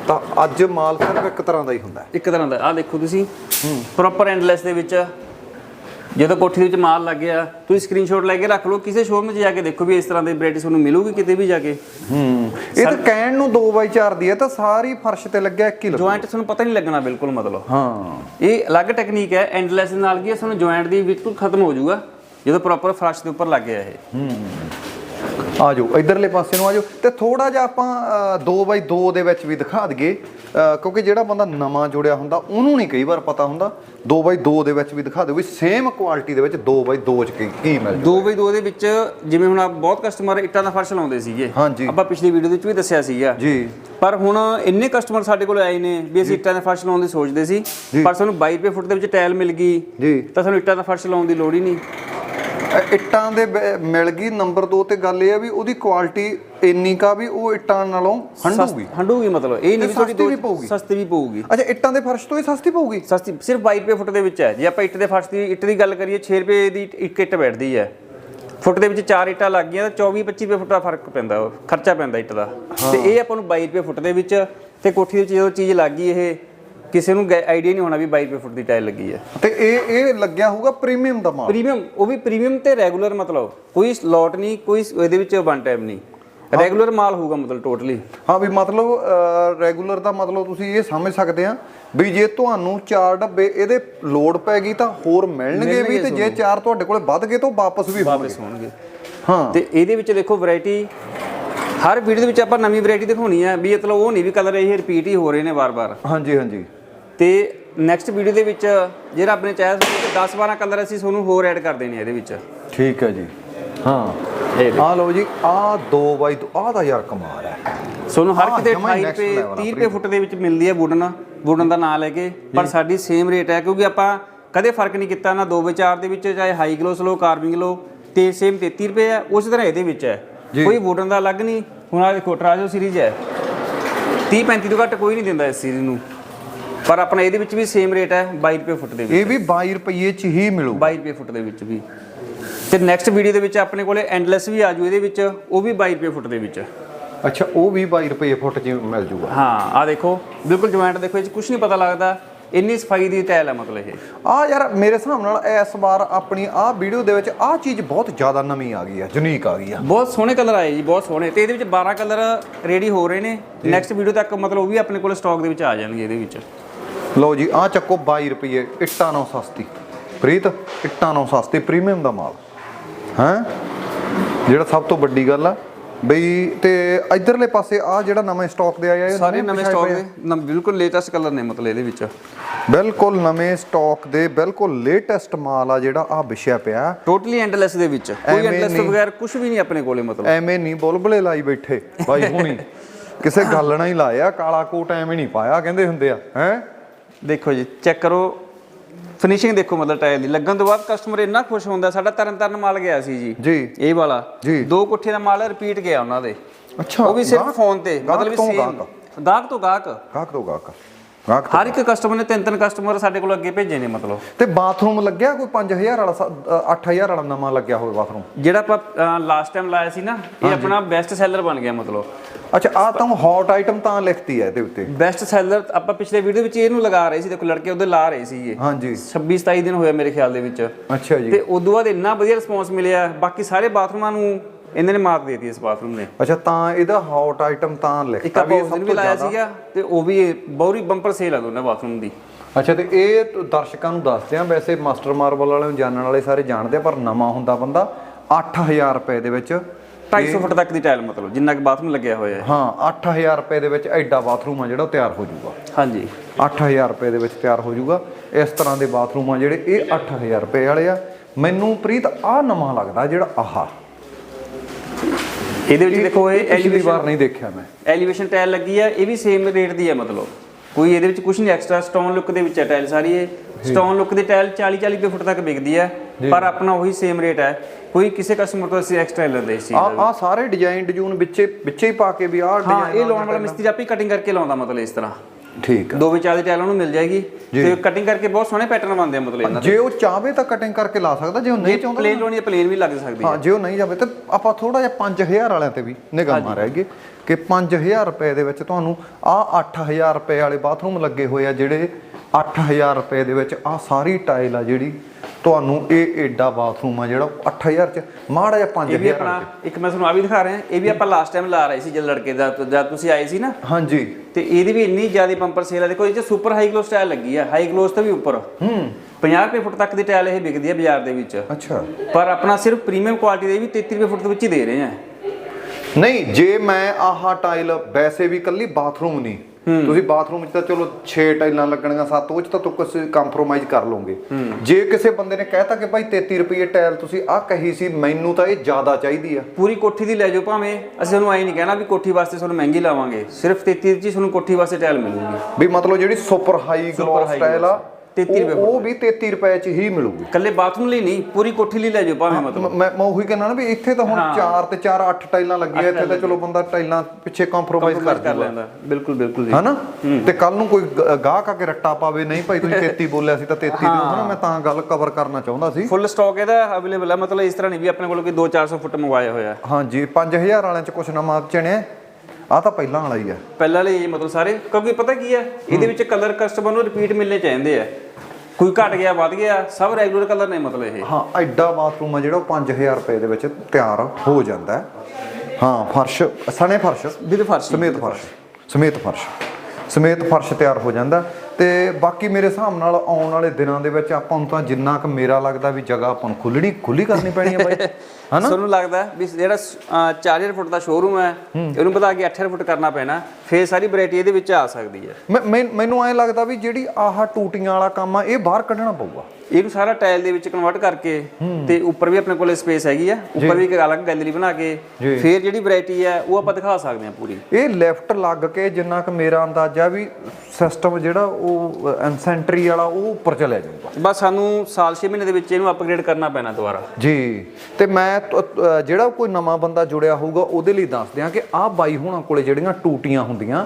ਤਾਂ ਅੱਜ ਮਾਲ ਸਿਰਫ ਇੱਕ ਤਰ੍ਹਾਂ ਦਾ ਹੀ ਹੁੰਦਾ ਹੈ। ਇੱਕ ਤਰ੍ਹਾਂ ਦਾ। ਆਹ ਦੇਖੋ ਤੁਸੀਂ। ਪ੍ਰੋਪਰ ਐਂਡਲੈਸ ਦੇ ਵਿੱਚ ਜਦੋਂ ਕੋਠੀ ਦੇ ਵਿੱਚ ਮਾਲ ਲੱਗ ਗਿਆ ਤੁਸੀਂ ਸਕਰੀਨਸ਼ਾਟ ਲੈ ਕੇ ਰੱਖ ਲਓ ਕਿਸੇ ਸ਼ੋਰੂਮ 'ਚ ਜਾ ਕੇ ਦੇਖੋ ਵੀ ਇਸ ਤਰ੍ਹਾਂ ਦੀ ਵੈਰਾਈਟੀ ਤੁਹਾਨੂੰ ਮਿਲੂਗੀ ਕਿਤੇ ਵੀ ਜਾ ਕੇ। ਹੂੰ। ਇਹ ਤਾਂ ਕਹਿਣ ਨੂੰ 2x4 ਦੀ ਹੈ ਤਾਂ ਸਾਰੀ ਫਰਸ਼ ਤੇ ਲੱਗਿਆ ਇੱਕ ਹੀ ਲੱਗੂ। ਜੁਆਇੰਟ ਤੁਹਾਨੂੰ ਪਤਾ ਨਹੀਂ ਲੱਗਣਾ ਬਿਲਕੁਲ ਮਤਲਬ। ਹਾਂ। ਇਹ ਅਲੱਗ ਟੈਕਨੀਕ ਹੈ ਐਂਡਲੈਸ ਨਾਲ ਕੀ ਹੈ ਤੁਹਾਨੂੰ ਜੁਆਇੰਟ ਦੀ ਬਿਲਕੁਲ ਖਤਮ ਹੋ ਜਾਊਗਾ ਜਦੋਂ ਪ੍ਰੋਪਰ ਫਰਸ਼ ਦੇ ਉੱਪਰ ਲੱਗ ਗਿਆ ਇਹ। ਆ ਜਾਓ ਇਧਰਲੇ ਪਾਸੇ ਨੂੰ ਆ ਜਾਓ ਤੇ ਥੋੜਾ ਜਿਹਾ ਆਪਾਂ 2x2 ਦੇ ਵਿੱਚ ਵੀ ਦਿਖਾ ਦਈਏ। ਕਿਉਂਕਿ ਜਿਹੜਾ ਬੰਦਾ ਨਵਾਂ ਜੁੜਿਆ ਹੁੰਦਾ ਉਹਨੂੰ ਨਹੀਂ ਕਈ ਵਾਰ ਪਤਾ ਹੁੰਦਾ। 2x2 ਦੇ ਵਿੱਚ ਵੀ ਦਿਖਾ ਦਿਓ ਵੀ ਸੇਮ ਕੁਆਲਿਟੀ ਦੇ ਵਿੱਚ 2x2 ਚ ਕੀ ਕੀ ਮਿਲ ਦੋ ਬਈ ਦੋ ਦੇ ਵਿੱਚ ਜਿਵੇਂ ਹੁਣ ਆਪ ਬਹੁਤ ਕਸਟਮਰ ਇੱਟਾਂ ਦਾ ਫਰਸ਼ ਲਾਉਂਦੇ ਸੀਗੇ। ਹਾਂਜੀ। ਆਪਾਂ ਪਿਛਲੀ ਵੀਡੀਓ ਦੇ ਵਿੱਚ ਵੀ ਦੱਸਿਆ ਸੀਗਾ। ਜੀ। ਪਰ ਹੁਣ ਇੰਨੇ ਕਸਟਮਰ ਸਾਡੇ ਕੋਲ ਆਏ ਨੇ ਵੀ ਅਸੀਂ ਇੱਟਾਂ ਦਾ ਫਰਸ਼ ਲਾਉਣ ਦੀ ਸੋਚਦੇ ਸੀ। ਪਰ ਸਾਨੂੰ 22 ਰੁਪਏ ਫੁੱਟ ਦੇ ਵਿੱਚ ਟਾਇਲ ਮਿਲ ਗਈ। ਜੀ। ਤਾਂ ਸਾਨੂੰ ਇੱਟਾਂ ਦਾ ਫਰਸ਼ ਲਾਉਣ ਦੀ ਲੋੜ ਹੀ ਨਹੀਂ। ਇੱਟਾਂ ਦੇ ਮਿਲ ਗਈ। ਨੰਬਰ 2 ਤੇ ਗੱਲ ਇਹ ਆ ਵੀ ਉਹਦੀ ਕੁਆਲਿਟੀ ਇੰਨੀ ਕਾ ਵੀ ਉਹ ਇੱਟਾਂ ਨਾਲੋਂ ਹੰਡੂਗੀ। ਹੰਡੂਗੀ ਮਤਲਬ। ਇਹ ਨਹੀਂ ਵੀ ਸਸਤੀ ਵੀ ਪਊਗੀ। ਸਸਤੀ ਵੀ ਪਊਗੀ। ਅੱਛਾ ਇੱਟਾਂ ਦੇ ਫਰਸ਼ ਤੋਂ ਹੀ ਸਸਤੀ ਪਊਗੀ? ਸਸਤੀ। ਸਿਰਫ 22 ਰੁਪਏ ਫੁੱਟ ਦੇ ਵਿੱਚ ਹੈ। ਜੇ ਆਪਾਂ ਇੱਟ ਦੇ ਫਰਸ਼ ਦੀ ਇੱਟ ਦੀ ਗੱਲ ਕਰੀਏ 6 ਰੁਪਏ ਦੀ ਇੱਕ ਇੱਟ ਬੈਠਦੀ ਹੈ। ਫੁੱਟ ਦੇ ਵਿੱਚ ਚਾਰ ਇੱਟਾਂ ਲੱਗ ਗਈਆਂ ਤਾਂ 24 25 ਰੁਪਏ ਫੁੱਟ ਦਾ ਫ਼ਰਕ ਪੈਂਦਾ ਉਹ, ਖਰਚਾ ਪੈਂਦਾ ਇੱਟ ਦਾ। ਤੇ ਇਹ ਆਪਾਂ ਨੂੰ 22 ਰੁਪਏ ਫੁੱਟ ਦੇ ਵਿੱਚ ਤੇ ਕੋਠੀ ਦੇ ਵਿੱਚ ਜਦੋਂ ਚੀਜ਼ ਲੱਗ ਗਈ ਇਹ ਕਿਸੇ ਨੂੰ ਆਈਡੀਆ ਨਹੀਂ ਹੋਣਾ ਵੀ 22 ਰੁਪਏ ਫੁੱਟ ਦੀ ਟਾਇਲ ਲੱਗੀ ਹੈ। ਤੇ ਇਹ ਇਹ ਲੱਗਿਆ ਹੋਊਗਾ ਪ੍ਰੀਮੀਅਮ ਦਾ ਮਾਲ? ਪ੍ਰੀਮੀਅਮ ਉਹ ਵੀ ਪ੍ਰੀਮੀਅਮ ਤੇ ਰੈਗੂਲਰ ਮਤਲਬ ਕੋਈ ਲੋਟ ਨਹੀਂ ਕੋਈ ਇਹਦੇ ਵਿੱਚ ਵਨ ਟਾਈਮ ਨਹੀਂ। ਰੈਗੂਲਰ ਮਾਲ ਹੋਊਗਾ ਮਤਲਬ ਟੋਟਲੀ ਹਾਂ ਵੀ ਮਤਲਬ ਰੈਗੂਲਰ ਦਾ ਮਤਲਬ ਤੁਸੀਂ ਇਹ ਸਮਝ ਸਕਦੇ ਆ ਵੀ ਜੇ ਤੁਹਾਨੂੰ ਚਾਰ ਡੱਬੇ ਇਹਦੇ ਲੋਡ ਪੈ ਗਈ ਤਾਂ ਹੋਰ ਮਿਲਣਗੇ ਵੀ ਤੇ ਜੇ ਚਾਰ ਤੁਹਾਡੇ ਕੋਲੇ ਵੱਧ ਗਏ ਤਾਂ ਵਾਪਸ ਵੀ ਹੋਣਗੇ। ਵਾਪਸ ਹੋਣਗੇ। ਹਾਂ। ਤੇ ਇਹਦੇ ਵਿੱਚ ਦੇਖੋ ਵੈਰਾਈਟੀ ਹਰ ਵੀਡੀਓ ਦੇ ਵਿੱਚ ਆਪਾਂ ਨਵੀਂ ਵੈਰਾਈਟੀ ਦਿਖਾਉਣੀ ਹੈ ਵੀ ਮਤਲਬ ਉਹ ਨਹੀਂ ਵੀ ਕਲਰ ਇਹ ਰਿਪੀਟ ਹੀ ਹੋ ਰਹੇ ਨੇ ਵਾਰ-ਵਾਰ। ਹਾਂਜੀ ਹਾਂਜੀ। ਤੇ ਨੈਕਸਟ ਵੀਡੀਓ ਦੇ ਵਿੱਚ ਜਿਹੜਾ ਆਪਣੇ ਚਾਹਿਆ 10 12 ਕਲਰ ਅਸੀਂ ਤੁਹਾਨੂੰ ਹੋਰ ਐਡ ਕਰ ਦੇਣੇ ਆ ਇਹਦੇ ਵਿੱਚ। ਠੀਕ ਹੈ ਜੀ। ਹਾਂ। ਆ ਲਓ ਜੀ ਆ 2x2 ਆ ਦਾ ਯਾਰ ਕਮਾਲ ਹੈ। ਤੁਹਾਨੂੰ ਹਰ ਕਿਤੇ ਜਮਾਂ 28 ਹੀ next ਰੁਪਏ level ਆ 30 ਰੁਪਏ ਫੁੱਟ ਦੇ ਵਿੱਚ ਮਿਲਦੀ ਹੈ ਵੁਡਨ ਵੁਡਨ ਦਾ ਨਾਮ ਲੈ ਕੇ। ਪਰ ਸਾਡੀ ਸੇਮ ਰੇਟ ਹੈ ਕਿਉਂਕਿ ਆਪਾਂ ਕਦੇ ਫ਼ਰਕ ਨਹੀਂ ਕੀਤਾ ਨਾ 2 4 ਦੇ ਵਿੱਚ ਚਾਹੇ ਹਾਈ ਗਲੋਸ ਲਓ ਕਾਰਵਿੰਗ ਲਓ ਤੇ ਸੇਮ 33 ਰੁਪਏ ਹੈ ਉਸੇ ਤਰ੍ਹਾਂ ਇਹਦੇ ਵਿੱਚ ਹੈ। ਕੋਈ ਵੁਡਨ ਦਾ ਅਲੱਗ ਨਹੀਂ ਹੁਣ ਆ ਦੇਖੋ ਟਰਾਜੋ ਸੀਰੀਜ਼ ਹੈ। 30 35 ਤੋਂ ਘੱਟ ਕੋਈ ਨਹੀਂ ਦਿੰਦਾ ਇਸ ਸੀਰੀਜ਼ ਨੂੰ। ਪਰ ਆਪਣਾ ਇਹਦੇ ਵਿੱਚ ਵੀ ਸੇਮ ਰੇਟ ਹੈ 22 ਰੁਪਏ ਫੁੱਟ ਦੇ ਵਿੱਚ। ਇਹ ਵੀ 22 ਰੁਪਏ ਚ ਹੀ ਮਿਲੂ। 22 ਰੁਪਏ ਫੁੱਟ ਦੇ ਵਿੱਚ ਵੀ। ਤੇ ਨੈਕਸਟ ਵੀਡੀਓ ਦੇ ਵਿੱਚ ਆਪਣੇ ਕੋਲੇ ਐਂਡਲੈਸ ਵੀ ਆਜੂ ਇਹਦੇ ਵਿੱਚ ਉਹ ਵੀ 22 ਰੁਪਏ ਫੁੱਟ ਦੇ ਵਿੱਚ। ਅੱਛਾ ਉਹ ਵੀ 22 ਰੁਪਏ ਫੁੱਟ ਚ ਮਿਲ ਜੂਗਾ। ਹਾਂ ਆ ਦੇਖੋ ਬਿਲਕੁਲ ਜੁਆਇੰਟ ਦੇਖੋ ਇਹ 'ਚ ਕੁਝ ਨਹੀਂ ਪਤਾ ਲੱਗਦਾ ਇੰਨੀ ਸਫ਼ਾਈ ਦੀ ਟਾਇਲ ਹੈ ਮਤਲਬ ਇਹ। ਆ ਯਾਰ ਮੇਰੇ ਹਿਸਾਬ ਨਾਲ ਇਸ ਵਾਰ ਆਪਣੀ ਆ ਵੀਡੀਓ ਦੇ ਵਿੱਚ ਆ ਚੀਜ਼ ਬਹੁਤ ਜ਼ਿਆਦਾ ਨਵੀਂ ਆ ਗਈ ਆ ਯੂਨੀਕ ਆ ਗਈ ਆ। ਬਹੁਤ ਸੋਹਣੇ ਕਲਰ ਆਏ ਜੀ ਬਹੁਤ ਸੋਹਣੇ। ਤੇ ਇਹਦੇ ਵਿੱਚ 12 ਕਲਰ ਰੈਡੀ ਹੋ ਰਹੇ ਨੇ। ਨੈਕਸਟ ਵੀਡੀਓ ਤੱਕ ਮਤਲਬ ਉਹ ਵੀ ਆਪਣੇ ਕੋਲ ਸਟਾਕ ਦੇ ਵਿੱਚ ਆ ਜਾਣਗੇ ਇਹਦੇ ਵਿੱਚ। ਲਓ ਜੀ ਆ ਚੱਕੋ 22 ਰੁਪਏ ਇੱਟਾਂ ਨਾਲ ਸਸਤੀ। ਪ੍ਰੀਤ ਇੱਟਾਂ ਨਾਲ ਸਸਤੀ ਪ੍ਰੀਮੀਅਮ ਦਾ ਮਾਲ। ਹੈ? ਜਿਹੜਾ ਸਭ ਤੋਂ ਵੱਡੀ ਗੱਲ ਆ ਬਈ ਤੇ ਇਧਰਲੇ ਪਾਸੇ ਆ ਜਿਹੜਾ ਨਵੇਂ ਸਟਾਕ ਦੇ ਆਇਆ ਇਹ ਸਾਰੇ ਨਵੇਂ ਸਟਾਕ ਦੇ ਬਿਲਕੁਲ ਲੇਟੈਸਟ ਕਲਰ ਨੇ ਮਤਲਬ ਇਹਦੇ ਵਿੱਚ। ਬਿਲਕੁਲ ਨਵੇਂ ਸਟਾਕ ਦੇ ਬਿਲਕੁਲ ਲੇਟੈਸਟ ਮਾਲ ਆ ਜਿਹੜਾ ਆ ਵਿਛਿਆ ਪਿਆ। ਟੋਟਲੀ ਐਂਡਲੈਸ ਦੇ ਵਿੱਚ। ਕੋਈ ਐਂਡਲੈਸ। ਬਗੈਰ ਕੁਝ ਵੀ ਨਹੀਂ ਆਪਣੇ ਕੋਲੇ ਮਤਲਬ। ਐਵੇਂ ਨਹੀਂ ਬੁਲਬੁਲੇ ਲਾਈ ਬੈਠੇ। ਬਾਈ ਹੁਣੀ ਕਿਸੇ ਗੱਲ ਨਾਲ ਹੀ ਲਾਇਆ ਕਾਲਾ ਕੋਟ ਐਵੇਂ ਨਹੀਂ ਪਾਇਆ ਕਹਿੰਦੇ ਹੁੰਦੇ ਆ ਹੈ? ਦੇਖੋ ਜੀ ਚੈੱਕ ਕਰੋ। ਫਿਨਿਸ਼ਿੰਗ ਦੇਖੋ ਮਤਲਬ ਟਾਇਲ ਦੀ। ਲੱਗਣ ਤੋਂ ਬਾਅਦ ਕਸਟਮਰ ਇੰਨਾ ਖੁਸ਼ ਹੁੰਦਾ ਸਾਡਾ ਤਰਨ ਤਰਨ ਮਾਲ ਗਿਆ ਸੀ ਜੀ। ਜੀ। ਇਹ ਵਾਲਾ। ਜੀ। ਦੋ ਕੁੱਠੇ ਦਾ ਮਾਲ ਰਿਪੀਟ ਗਿਆ ਉਹਨਾਂ ਦੇ। ਅੱਛਾ ਉਹ ਵੀ ਸਿਰਫ ਫੋਨ ਤੇ ਗਾਹਕ ਮਤਲਬ ਤੋਂ ਸੇਮ ਗਾਹਕ। ਗਾਹਕ ਤੋਂ ਗਾਹਕ। ਗਾਹਕ ਤੋਂ ਗਾਹਕ। ਗਾਹਕ ਹਰ ਇੱਕ ਕਸਟਮਰ ਨੇ ਤਿੰਨ ਤਿੰਨ ਕਸਟਮਰ ਸਾਡੇ ਕੋਲ ਅੱਗੇ ਭੇਜੇ ਨੇ ਮਤਲਬ। ਤੇ ਬਾਥਰੂਮ ਲੱਗਿਆ ਕੋਈ 5000 ਵਾਲਾ ਸ- ਅ, 8000 ਵਾਲਾ ਨਵਾਂ ਲੱਗਿਆ ਹੋਵੇ ਬਾਥਰੂਮ? ਜਿਹੜਾ ਆਪਾਂ ਲਾਸਟ ਟਾਈਮ ਲਾਇਆ ਸੀ ਨਾ ਇਹ ਆਪਣਾ ਬੈਸਟ ਸੈਲਰ ਬਣ ਗਿਆ ਮਤਲਬ। ਅੱਛਾ ਆ ਤਾਂ ਹੌਟ ਆਈਟਮ ਤਾਂ ਲਿਖਤੀ ਹੈ ਇਹਦੇ ਉੱਤੇ। ਬੈਸਟ ਸੈਲਰ ਆਪਾਂ ਪਿਛਲੇ ਵੀਡੀਓ ਵਿੱਚ ਇਹਨੂੰ ਲਗਾ ਰਹੇ ਸੀ ਦੇਖੋ ਲੜਕੇ ਉਹਦੇ ਲਾ ਰਹੇ ਸੀ ਇਹ। ਹਾਂਜੀ। 26 27 ਦਿਨ ਹੋਇਆ ਮੇਰੇ ਖਿਆਲ ਦੇ ਵਿੱਚ। ਅੱਛਾ ਜੀ। ਤੇ ਉਦੋਂ ਬਾਅਦ ਇੰਨਾ ਵਧੀਆ ਰਿਸਪੌਂਸ ਮਿਲਿਆ ਬਾਕੀ ਸਾਰੇ ਬਾਥਰੂਮਾਂ ਨੂੰ ਇਹਨਾਂ ਨੇ ਮਾਰਕ ਦੇਤੀ ਇਸ ਬਾਥਰੂਮ ਨੇ। ਅੱਛਾ ਤਾਂ ਇਹਦਾ ਹੌਟ ਆਈਟਮ ਤਾਂ ਲਿਖਤਾ ਵੀ ਸਭ ਤੋਂ ਜ਼ਿਆਦਾ ਸੀਗਾ ਤੇ ਉਹ ਵੀ ਬੌਰੀ ਬੰਪਰ ਸੇਲ ਆ ਦੋਨੇ ਬਾਥਰੂਮ ਦੀ। ਅੱਛਾ ਤੇ ਇਹ ਦਰਸ਼ਕਾਂ ਨੂੰ ਦੱਸਦੇ ਆ ਵੈਸੇ ਮਾਸਟਰ ਮਾਰਬਲ ਵਾਲਿਆਂ ਨੂੰ ਜਾਣਨ ਵਾਲੇ ਸਾਰੇ ਜਾਣਦੇ ਆ ਪਰ ਨਵਾਂ ਹੁੰਦਾ ਬੰਦਾ 8000 ਰੁਪਏ ਦੇ ਵਿੱਚ। 250 ਫੁੱਟ ਤੱਕ ਦੀ ਟਾਇਲ ਮਤਲਬ ਜਿੰਨਾ ਕਿ ਬਾਥਰੂਮ ਲੱਗਿਆ ਹੋਇਆ ਹੈ। ਹਾਂ 8000 ਰੁਪਏ ਦੇ ਵਿੱਚ ਐਡਾ ਬਾਥਰੂਮ ਆ ਜਿਹੜਾ ਤਿਆਰ ਹੋ ਜਾਊਗਾ। ਹਾਂਜੀ। 8000 ਰੁਪਏ ਦੇ ਵਿੱਚ ਤਿਆਰ ਹੋ ਜਾਊਗਾ। ਇਸ ਤਰ੍ਹਾਂ ਦੇ ਬਾਥਰੂਮ ਆ ਜਿਹੜੇ ਇਹ 8000 ਰੁਪਏ ਵਾਲੇ ਆ। ਮੈਨੂੰ ਪ੍ਰੀਤ ਆ ਨਵਾਂ ਲੱਗਦਾ ਜਿਹੜਾ ਆਹਾ। ਇਹਦੇ ਵਿੱਚ ਦੇਖੋ ਇਹ ਪਿਛਲੀ ਐਲੀਵੇਸ਼ਨ ਵਾਰ ਨਹੀਂ ਦੇਖਿਆ ਮੈਂ। ਐਲੀਵੇਸ਼ਨ ਟਾਇਲ ਲੱਗੀ ਹੈ ਇਹ ਵੀ ਸੇਮ ਰੇਟ ਦੀ ਹੈ ਮਤਲਬ। ਕੋਈ ਇਹਦੇ ਵਿੱਚ ਕੁਝ ਨਹੀਂ ਐਕਸਟਰਾ ਸਟੋਨ ਲੁੱਕ ਦੇ ਵਿੱਚ ਹੈ ਟਾਇਲ ਸਾਰੀ ਇਹ। ਸਟੋਨ ਲੁੱਕ ਦੀ ਟਾਇਲ 40 40 ਰੁਪਏ ਫੁੱਟ ਤੱਕ ਵਿਕਦੀ ਹੈ ਪਰ ਆਪਣਾ ਉਹੀ ਸੇਮ ਰੇਟ ਹੈ ਕੋਈ ਕਿਸੇ ਕਸਟਮਰ ਤੋਂ ਅਸੀਂ ਐਕਸਟਰਾ ਲੈਂਦੇ ਇਸ ਚੀਜ਼ ਆ ਦਾ ਆ ਸਾਰੇ ਡਿਜ਼ਾਈਨ ਡਿਜ਼ੂਨ ਵਿੱਚੇ ਵਿੱਚੇ ਹੀ ਪਾ ਕੇ ਵੀ ਆਹ ਹਾਂ ਇਹ ਡਿਜ਼ਾਈਨ ਲਾਉਣ ਵਾਲਾ ਮਿਸਤਰੀ ਆਪੇ ਕਟਿੰਗ ਕਰਕੇ ਲਾਉਂਦਾ ਮਤਲਬ ਇਸ ਤਰ੍ਹਾਂ। ਠੀਕ ਦੋ ਵਿਚਾਰ ਦੀ ਟਾਇਲ ਉਹਨੂੰ ਮਿਲ ਜਾਏਗੀ। ਤੇ ਕਟਿੰਗ ਕਰਕੇ ਬਹੁਤ ਸੋਹਣੇ ਪੈਟਰਨ ਬਣਦੇ ਆ ਮਤਲਬ ਇਹਨਾਂ ਦੇ। ਜੇ ਉਹ ਚਾਹਵੇ ਤਾਂ ਕਟਿੰਗ ਕਰਕੇ ਲਾ ਸਕਦਾ ਜੇ ਉਹ ਨਹੀਂ ਚਾਹੁੰਦਾ ਪਲੇਨ ਲਾਉਣੀ ਹੈ ਪਲੇਨ ਵੀ ਲੱਗ ਸਕਦੀ ਹੈ ਹਾਂ। ਜੇ ਉਹ ਨਹੀਂ ਜਾਵੇ ਤੇ ਆਪਾਂ ਥੋੜਾ ਜਿਹਾ 5000 ਵਾਲਿਆਂ ਤੇ ਵੀ ਨਿਗਾਹ ਮਾਰਾਂਗੇ ਕਿ 5000 ਰੁਪਏ ਦੇ ਵਿੱਚ ਤੁਹਾਨੂੰ ਆ 8000 ਰੁਪਏ ਵਾਲੇ ਬਾਥਰੂਮ ਲੱਗੇ ਹੋਏ ਆ ਜਿਹੜੇ 8000 ਰੁਪਏ ਦੇ ਵਿੱਚ ਆ ਸਾਰੀ ਟਾਈਲ ਆ ਜਿਹੜੀ ਤੁਹਾਨੂੰ ਇਹ ਏਡਾ ਬਾਥਰੂਮ ਆ ਜਿਹੜਾ ਉਹ 8000 ਚ ਮਾੜਾ ਜਿਹਾ ਇਹ ਵੀ 5000 ਆਪਣਾ ਇੱਕ ਮੈਂ ਤੁਹਾਨੂੰ ਆ ਵੀ ਦਿਖਾ ਰਿਹਾ ਇਹ ਵੀ ਆਪਾਂ ਲਾਸਟ ਟਾਈਮ ਲਾ ਰਹੇ ਸੀ ਜਦ ਲੜਕੇ ਦਾ ਜਦ ਤੁਸੀਂ ਆਏ ਸੀ ਨਾ। ਹਾਂਜੀ। ਤੇ ਇਹਦੀ ਵੀ ਇੰਨੀ ਜ਼ਿਆਦਾ ਬੰਪਰ ਸੇਲ ਆ ਦੇਖੋ ਇਹ ਚ ਸੁਪਰ ਹਾਈ ਗਲੋ ਸਟਾਈਲ ਲੱਗੀ ਆ ਹਾਈ ਗਲੋਸ ਤੋਂ ਵੀ ਉੱਪਰ। ਹੂੰ। 50 ਰੁਪਏ ਫੁੱਟ ਤੱਕ ਦੀ ਟਾਇਲ ਇਹ ਵਿਕਦੀ ਹੈ ਬਾਜ਼ਾਰ ਦੇ ਵਿੱਚ। ਅੱਛਾ। ਪਰ ਆਪਣਾ ਸਿਰਫ ਪ੍ਰੀਮੀਅਮ ਕੁਆਲਿਟੀ ਦੇ ਵੀ 33 ਰੁਪਏ ਫੁੱਟ ਦੇ ਵਿੱਚ ਹੀ ਦੇ ਰਹੇ ਆ। ਨਹੀਂ ਜੇ ਮੈਂ ਆਹ ਟਾਈਲ ਵੈਸੇ ਵੀ ਕੱਲੀ ਬਾਥਰੂਮ ਨਹੀਂ ਤੁਸੀਂ ਬਾਥਰੂਮ 'ਚ ਤਾਂ ਚਲੋ 6 ਟਾਈਲਾਂ ਲੱਗਣੀਆਂ 7 ਉਹ 'ਚ ਤਾਂ ਤੁਸੀਂ ਕੰਪਰੋਮਾਈਜ਼ ਕਰ ਲਓਗੇ। ਜੇ ਕਿਸੇ ਬੰਦੇ ਨੇ ਕਹਿਤਾ ਕਿ ਭਾਈ 33 ਰੁਪਏ ਟਾਈਲ ਤੁਸੀਂ ਆਹ ਕਹੀ ਸੀ ਮੈਨੂੰ ਤਾਂ ਇਹ ਜ਼ਿਆਦਾ ਚਾਹੀਦੀ ਆ। ਪੂਰੀ ਕੋਠੀ ਦੀ ਲੈ ਜਾਓ ਭਾਵੇਂ ਅਸੀਂ ਤੁਹਾਨੂੰ ਐਂ ਨਹੀਂ ਕਹਿਣਾ ਵੀ ਕੋਠੀ ਵਾਸਤੇ ਤੁਹਾਨੂੰ ਮਹਿੰਗੀ ਲਾਵਾਂਗੇ ਸਿਰਫ 33 ਚ ਤੁਹਾਨੂੰ ਕੋਠੀ ਵਾਸਤੇ ਟਾਇਲ ਮਿਲੂਗੀ। ਵੀ ਮਤਲਬ ਜਿਹੜੀ ਸੁਪਰ ਹਾਈ ਗਲੋਸ ਟਾਈਲ ਆ 33 ਉਹ- ਉਹ ਵੀ 33 ਰੁਪਏ 'ਚ ਹੀ ਮਿਲੂਗੀ। ਕੱਲੇ ਬਾਥਰੂਮ ਲਈ ਨਹੀਂ ਪੂਰੀ ਕੋਠੀ ਲਈ ਲੈ ਜਾਓ ਭਾਵੇਂ ਮਤਲਬ। ਮ- ਮੈਂ ਉਹੀ ਕਹਿੰਦਾ ਨਾ ਵੀ ਇੱਥੇ ਤਾਂ ਹੁਣ 4 ਤੇ 4 8 ਟਾਈਲਾਂ ਲੱਗੀਆਂ ਇੱਥੇ ਤਾਂ ਚਲੋ ਬੰਦਾ ਟਾਈਲਾਂ ਪਿੱਛੇ ਕੰਪਰੋਮਾਈਜ਼ ਕਰ ਲੈਂਦਾ। ਬਿਲਕੁਲ ਬਿਲਕੁਲ ਜੀ। ਹਨਾ? ਤੇ ਕੱਲ ਨੂੰ ਕੋਈ ਗ- ਗਾਹਕ ਆ ਕੇ ਰੱਟਾ ਪਾਵੇ ਨਹੀਂ ਭਾਈ ਤੁਸੀਂ 33 ਬੋਲਿਆ ਸੀ ਤਾਂ 33 ਦਿਓ ਹਨਾ? ਮੈਂ ਤਾਂ ਗੱਲ ਕਵਰ ਕਰਨਾ ਚਾਹੁੰਦਾ ਸੀ। ਫੁੱਲ ਸਟਾਕ ਇਹਦਾ ਅਵੇਲੇਬਲ ਹੈ ਮਤਲਬ ਇਸ ਤਰ੍ਹਾਂ ਨਹੀਂ ਵੀ ਆਪਣੇ ਕੋਲ ਕੋਈ 2-400 ਫੁੱਟ ਮੰਗਵਾਇਆ ਹੋਇਆ ਹਾਂਜੀ 5000 ਵਾਲਿਆਂ ਚ ਕੁਛ ਨਵਾਂ ਚਣਿਆ। ਆ ਤਾਂ ਪਹਿਲਾਂ ਵਾਲਾ ਹੀ ਆ। ਪਹਿਲਾਂ ਵਾਲੇ ਮਤਲਬ ਸਾਰੇ। ਕਿਉਂਕਿ ਪਤਾ ਕੀ ਹੈ ਇਹਦੇ ਵਿੱਚ ਕਲਰ ਕਸਟਮਰ ਨੂੰ ਰਿਪੀਟ ਮਿਲਨੇ ਚਾਹੀਦੇ ਆ। ਕੋਈ ਘਟ ਗਿਆ ਵੱਧ ਗਿਆ ਸਭ ਰੈਗੂਲਰ ਕਲਰ ਨੇ ਮਤਲਬ ਇਹ। ਹਾਂ ਐਡਾ ਬਾਥਰੂਮ ਆ ਜਿਹੜਾ ਉਹ 5000 ਰੁਪਏ ਦੇ ਵਿੱਚ ਤਿਆਰ ਹੋ ਜਾਂਦਾ ਹੈ। ਹਾਂ ਫਰਸ਼ ਸਣੇ ਫਰਸ਼ ਵਿਦ ਫਰਸ਼। ਸਮੇਤ ਫਰਸ਼ ਸਮੇਤ ਫਰਸ਼ ਸਮੇਤ ਫਰਸ਼ ਤਿਆਰ ਹੋ ਜਾਂਦਾ ਤੇ ਬਾਕੀ ਮੇਰੇ ਹਿਸਾਬ ਨਾਲ ਆਉਣ ਵਾਲੇ ਦਿਨਾਂ ਦੇ ਵਿੱਚ ਆਪਾਂ ਨੂੰ ਤਾਂ ਜਿੰਨਾ ਕੁ ਮੇਰਾ ਲੱਗਦਾ ਵੀ ਜਗ੍ਹਾ ਆਪਾਂ ਨੂੰ ਖੁੱਲਣੀ ਖੁੱਲੀ ਕਰਨੀ ਪੈਣੀ ਹੈ ਬਾਈ। ਹਨਾ? ਤੁਹਾਨੂੰ ਲੱਗਦਾ ਵੀ ਜਿਹੜਾ ਅਹ, 4000 ਫੁੱਟ ਦਾ ਸ਼ੋਰੂਮ ਹੈ ਇਹਨੂੰ ਵਧਾ ਕੇ 8000 ਫੁੱਟ ਕਰਨਾ ਪੈਣਾ ਫੇਰ ਸਾਰੀ ਵੈਰਾਈਟੀ ਇਹਦੇ ਵਿੱਚ ਆ ਸਕਦੀ ਹੈ। ਮੈਨੂੰ ਐਂ ਲੱਗਦਾ ਵੀ ਜਿਹੜੀ ਆਹ ਟੂਟੀਆਂ ਵਾਲਾ ਕੰਮ ਆ ਇਹ ਬਾਹਰ ਕੱਢਣਾ ਪਊਗਾ। ਇਹਨੂੰ ਸਾਰਾ ਟਾਇਲ ਦੇ ਵਿੱਚ ਕਨਵਰਟ ਕਰਕੇ ਤੇ ਉੱਪਰ ਵੀ ਆਪਣੇ ਕੋਲੇ ਸਪੇਸ ਹੈਗੀ ਆ ਉੱਪਰ ਵੀ ਇੱਕ ਅਲੱਗ ਗੈਲਰੀ ਬਣਾ ਕੇ ਫੇਰ ਜਿਹੜੀ ਵੈਰਾਈਟੀ ਹੈ ਉਹ ਆਪਾਂ ਦਿਖਾ ਸਕਦੇ ਹਾਂ ਪੂਰੀ। ਇਹ ਲੈਫਟ ਲੱਗ ਕੇ ਜਿੰਨਾ ਕੁ ਮੇਰਾ ਅੰਦਾਜ਼ਾ ਵੀ ਸਿਸਟਮ ਜਿਹੜਾ ਉਹ ਐਨਸੈਂਟਰੀ ਵਾਲਾ ਉਹ ਉੱਪਰ ਚਲਿਆ ਜਾਊਗਾ। ਬਸ ਸਾਨੂੰ ਸਾਲ 6 ਮਹੀਨੇ ਦੇ ਵਿੱਚ ਇਹਨੂੰ ਅਪਗ੍ਰੇਡ ਕਰਨਾ ਪੈਣਾ ਦੁਬਾਰਾ। ਜੀ। ਤੇ ਮੈਂ ਤ- ਜਿਹੜਾ ਕੋਈ ਨਵਾਂ ਬੰਦਾ ਜੁੜਿਆ ਹੋਊਗਾ, ਉਹਦੇ ਲਈ ਦੱਸਦਿਆਂ ਕਿ ਆਹ ਬਾਈ ਹੁਣਾਂ ਕੋਲੇ ਜਿਹੜੀਆਂ ਟੂਟੀਆਂ ਹੁੰਦੀਆਂ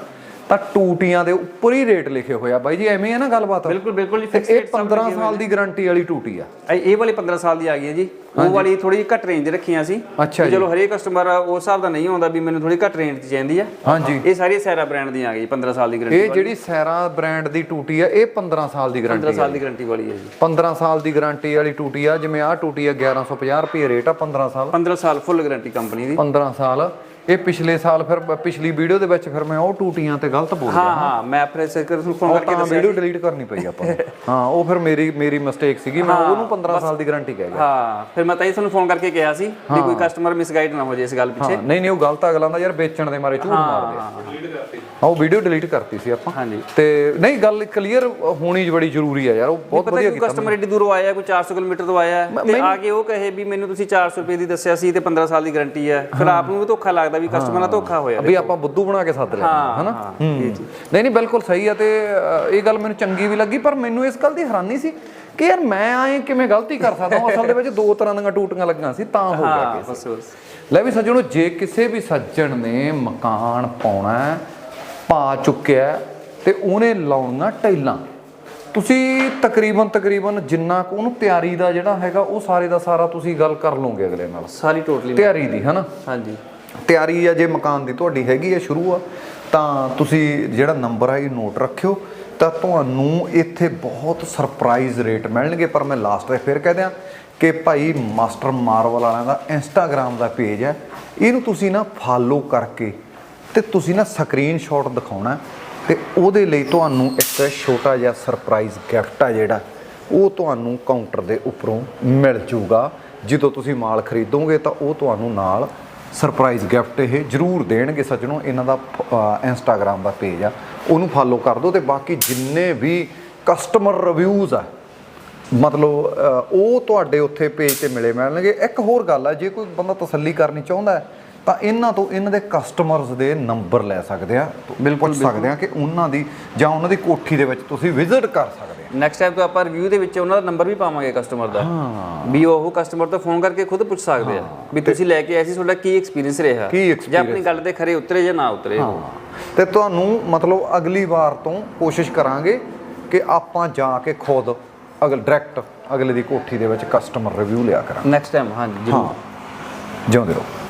ਤਾਂ ਟੂਟੀਆਂ ਦੇ ਉੱਪਰ ਹੀ ਰੇਟ ਲਿਖੇ ਹੋਇਆ ਬਾਈ ਜੀ ਐਵੇਂ ਹੈ ਨਾ ਗੱਲਬਾਤ? ਬਿਲਕੁਲ ਬਿਲਕੁਲ ਫਿਕਸ ਇਹ 15 ਸਾਲ ਦੀ ਗਾਰੰਟੀ ਵਾਲੀ ਟੂਟੀ ਆ। ਇਹ ਵਾਲੀ 15 ਸਾਲ ਦੀ ਆ ਗਈ ਹੈ ਜੀ। ਉਹ ਵਾਲੀ ਥੋੜੀ ਜਿਹੀ ਘੱਟ ਰੇਂਜ ਦੀ ਰੱਖੀਆਂ ਸੀ। ਅੱਛਾ ਜੀ। ਚਲੋ ਹਰੇਕ ਕਸਟਮਰ ਉਸ ਹਿਸਾਬ ਦਾ ਨਹੀਂ ਆਉਂਦਾ ਵੀ ਮੈਨੂੰ ਥੋੜੀ ਘੱਟ ਰੇਂਜ ਦੀ ਚਾਹੀਦੀ ਆ। ਹਾਂਜੀ। ਇਹ ਸਾਰੀ ਸੈਰਾ ਬ੍ਰਾਂਡ ਦੀਆਂ ਆ ਗਈ 15 ਸਾਲ ਦੀ ਗਾਰੰਟੀ ਇਹ ਜਿਹੜੀ ਸੈਰਾ ਬ੍ਰਾਂਡ ਦੀ ਟੂਟੀ ਆ ਇਹ 15 ਸਾਲ ਦੀ 15 ਗਾਰੰਟੀ ਸਾਲ ਦੀ ਗਾਰੰਟੀ ਵਾਲੀ ਹੈ ਜੀ। 15 ਸਾਲ ਦੀ ਗਾਰੰਟੀ ਵਾਲੀ ਟੂਟੀ ਆ ਜਿਵੇਂ ਆਹ ਟੂਟੀ ਆ 1150 ਰੁਪਏ ਰੇਟ ਆ 15 ਸਾਲ। 15 ਸਾਲ ਫੁੱਲ ਗਾਰੰਟੀ ਕੰਪਨੀ ਦੀ। 15 ਸਾਲ। ਇਹ ਪਿਛਲੇ ਸਾਲ ਫਿਰ ਪਿਛਲੀ ਵੀਡੀਓ ਦੇ ਵਿੱਚ ਫਿਰ ਮੈਂ ਉਹ ਟੂਟੀਆਂ ਤੇ ਗਲਤ ਬੋਲ ਗਿਆ ਹਾਂ ਹਾਂ ਮੈਂ ਪ੍ਰੈਸ ਕਰ ਤੁਹਾਨੂੰ ਫੋਨ ਕਰਕੇ ਤਾਂ ਵੀਡੀਓ ਡਿਲੀਟ ਕਰਨੀ ਪਈ ਆਪਾਂ ਨੂੰ। ਹਾਂ ਉਹ ਫਿਰ ਮੇਰੀ ਮੇਰੀ ਮਿਸਟੇਕ ਸੀਗੀ ਮੈਂ ਉਹਨੂੰ 15 ਸਾਲ ਦੀ ਗਾਰੰਟੀ ਕਹਿ ਗਿਆ। ਹਾਂ ਫਿਰ ਮੈਂ ਤਾਂ ਹੀ ਤੁਹਾਨੂੰ ਫੋਨ ਕਰਕੇ ਕਿਹਾ ਸੀ ਵੀ ਕੋਈ ਕਸਟਮਰ ਮਿਸਗਾਈਡ ਨਾ ਹੋ ਜੇ ਇਸ ਗੱਲ ਪਿੱਛੇ। ਹਾਂ ਨਹੀਂ ਨਹੀਂ ਉਹ ਗਲਤ ਅਗਲਾਂ ਦਾ ਯਾਰ ਵੇਚਣ ਦੇ ਮਾਰੇ ਝੂਠ ਮਾਰਦੇ ਆ ਹਾਂ ਉਹ ਵੀਡੀਓ ਡਿਲੀਟ ਕਰਤੀ ਸੀ ਆਪਾਂ। ਹਾਂਜੀ। ਤੇ ਨਹੀਂ ਗੱਲ ਕਲੀਅਰ ਹੋਣੀ ਬੜੀ ਜ਼ਰੂਰੀ ਆ ਯਾਰ ਉਹ ਬਹੁਤ ਵਧੀਆ ਕਿ ਕਸਟਮਰ ਏਡੀ ਦੂਰੋਂ ਆਇਆ ਕੋਈ 400 ਕਿਲੋਮੀਟਰ ਤੋਂ ਆਇਆ। ਹੈ, ਤੇ ਆ ਕੇ ਉਹ ਕਹੇ ਵੀ ਮੈਨੂੰ ਤੁਸੀਂ 400 ਰੁਪਏ ਦੀ ਦੱਸਿਆ ਸੀ ਤੇ 15 ਸਾਲ ਦੀ ਗਾਰੰਟੀ ਹੈ ਫਿਰ ਆਪ ਨੂੰ ਵੀ ਧੋਖਾ ਲੱਗਦਾ ਵੀ ਕਸਟਮਰ ਨਾਲ ਧੋਖਾ ਹੋਇਆ ਵੀ ਆਪਾਂ ਬੁੱਧੂ ਬਣਾ ਕੇ ਸੱਦ ਲਿਆ। ਹਨਾ। ਨਹੀਂ ਨਹੀਂ ਬਿਲਕੁਲ ਸਹੀ ਆ ਤੇ ਇਹ ਗੱਲ ਮੈਨੂੰ ਚੰਗੀ ਵੀ ਲੱਗੀ ਪਰ ਮੈਨੂੰ ਇਸ ਗੱਲ ਦੀ ਹੈਰਾਨੀ ਸੀ ਕਿ ਯਾਰ ਮੈਂ ਆਏ ਕਿਵੇਂ ਗਲਤੀ ਕਰ ਸਕਦਾ ਹਾਂ? ਅਸਲ ਦੇ ਵਿੱਚ ਦੋ ਤਰ੍ਹਾਂ ਦੀਆਂ ਟੂਟੀਆਂ ਲੱਗੀਆਂ ਸੀ ਤਾਂ ਹੋ ਗਿਆ ਬਸ ਬਸ। ਲੈ ਵੀ ਸੱਜਣੋ ਜੇ ਕਿਸੇ ਵੀ ਸੱਜਣ ਨੇ ਮਕਾਨ ਪਾਉਣਾ ਪਾ ਚੁੱਕਿਆ ਤੇ ਉਹਨੇ ਲਾਉਣੀਆਂ ਟਾਈਲਾਂ ਤੁਸੀਂ ਤਕਰੀਬਨ ਤਕਰੀਬਨ ਜਿੰਨਾ ਕੁ ਉਹਨੂੰ ਤਿਆਰੀ ਦਾ ਜਿਹੜਾ ਹੈਗਾ ਉਹ ਸਾਰੇ ਦਾ ਸਾਰਾ ਤੁਸੀਂ ਗੱਲ ਕਰ ਲਓਗੇ ਅਗਲੇ ਨਾਲ। ਸਾਰੀ ਟੋਟਲੀ ਤਿਆਰੀ ਦੀ ਹਨਾ? ਹਾਂਜੀ। ਤਿਆਰੀ ਆ ਜੇ ਮਕਾਨ ਦੀ ਤੁਹਾਡੀ ਹੈਗੀ ਆ ਸ਼ੁਰੂ ਆ, ਤਾਂ ਤੁਸੀਂ ਜਿਹੜਾ ਨੰਬਰ ਹੈ ਇਹ ਨੋਟ ਰੱਖਿਓ, ਤਾਂ ਤੁਹਾਨੂੰ ਇੱਥੇ ਬਹੁਤ ਸਰਪ੍ਰਾਈਜ਼ ਰੇਟ ਮਿਲਣਗੇ। ਪਰ ਮੈਂ ਲਾਸਟ ਤੇ ਫਿਰ ਕਹਿ ਦਿਆਂ ਕਿ ਭਾਈ ਮਾਸਟਰ ਮਾਰਵਲ ਵਾਲਿਆਂ ਦਾ ਇੰਸਟਾਗ੍ਰam ਦਾ ਪੇਜ ਹੈ ਇਹਨੂੰ ਤੁਸੀਂ ਨਾ ਫਾਲੋ ਕਰਕੇ ਤੇ ਤੁਸੀਂ ਨਾ ਸਕਰੀਨਸ਼ਾਟ ਦਿਖਾਉਣਾ ਤੇ ਉਹਦੇ ਲਈ ਤੁਹਾਨੂੰ ਇੱਕ ਛੋਟਾ ਜਿਹਾ ਸਰਪ੍ਰਾਈਜ਼ ਗਿਫਟ ਆ ਜਿਹੜਾ, ਉਹ ਤੁਹਾਨੂੰ ਕਾਊਂਟਰ ਦੇ ਉੱਪਰੋਂ ਮਿਲ ਜੂਗਾ। ਜਦੋਂ ਤੁਸੀਂ ਮਾਲ ਖਰੀਦੋਗੇ ਤਾਂ ਉਹ ਤੁਹਾਨੂੰ ਨਾਲ ਸਰਪ੍ਰਾਈਜ਼ ਗਿਫਟ ਇਹ ਜ਼ਰੂਰ ਦੇਣਗੇ ਸੱਜਣੋ ਇਹਨਾਂ ਦਾ ਇੰਸਟਾਗ੍ਰam ਦਾ ਪੇਜ ਆ। ਉਹਨੂੰ ਫਾਲੋ ਕਰ ਦਿਓ ਤੇ ਬਾਕੀ ਜਿੰਨੇ ਵੀ ਕਸਟਮਰ ਰਿਵਿਊਜ਼ ਆ ਮਤਲਬ ਉਹ ਤੁਹਾਡੇ ਉੱਥੇ ਪੇਜ ਤੇ ਮਿਲੇ। ਮਿਲਣਗੇ ਇੱਕ ਹੋਰ ਗੱਲ ਆ ਜੇ ਕੋਈ ਬੰਦਾ ਤਸੱਲੀ ਕਰਨੀ ਚਾਹੁੰਦਾ ਹੈ, ਤਾਂ ਇਹਨਾਂ ਤੋਂ ਇਹਨਾਂ ਦੇ ਕਸਟਮਰਸ ਦੇ ਨੰਬਰ ਲੈ ਸਕਦੇ ਆ ਬਿਲਕੁਲ ਸਕਦੇ ਆ ਕਿ ਉਹਨਾਂ ਦੀ ਜਾਂ ਉਹਨਾਂ ਦੀ ਕੋਠੀ ਦੇ ਵਿੱਚ ਤੁਸੀਂ ਵਿਜ਼ਿਟ ਕਰ ਸਕਦੇ ਆ। ਨੈਕਸਟ ਟਾਈਮ ਤੋਂ ਆਪਾਂ ਰਿਵਿਊ ਦੇ ਵਿੱਚ ਉਹਨਾਂ ਦਾ ਨੰਬਰ ਵੀ ਪਾਵਾਂਗੇ ਕਸਟਮਰ ਦਾ। ਵੀ ਉਹ ਕਸਟਮਰ ਤੋਂ ਫੋਨ ਕਰਕੇ ਖੁਦ ਪੁੱਛ ਸਕਦੇ ਆ ਵੀ ਤੁਸੀਂ ਲੈ ਕੇ ਆਏ ਸੀ ਤੁਹਾਡਾ ਕੀ ਐਕਸਪੀਰੀਅੰਸ ਰਿਹਾ? ਜਾਂ ਆਪਣੀ ਗੱਲ ਤੇ ਖਰੇ ਉਤਰੇ ਜਾਂ ਨਾ ਉਤਰੇ। ਤੇ ਤੁਹਾਨੂੰ ਮਤਲਬ ਅਗਲੀ ਵਾਰ ਤੋਂ ਕੋਸ਼ਿਸ਼ ਕਰਾਂਗੇ ਕਿ ਆਪਾਂ ਜਾ ਕੇ ਖੁਦ ਅਗਲ ਡਾਇਰੈਕਟ ਅਗਲੇ ਦੀ ਕੋਠੀ ਦੇ ਵਿੱਚ ਕਸਟਮਰ ਰਿਵਿਊ ਲਿਆ ਕਰਾਂਗੇ। ਨੈਕਸਟ ਟਾਈਮ ਹਾਂਜੀ ਜ਼ਰੂਰ। ਜਿਉਂਦੇ ਰਹੋ।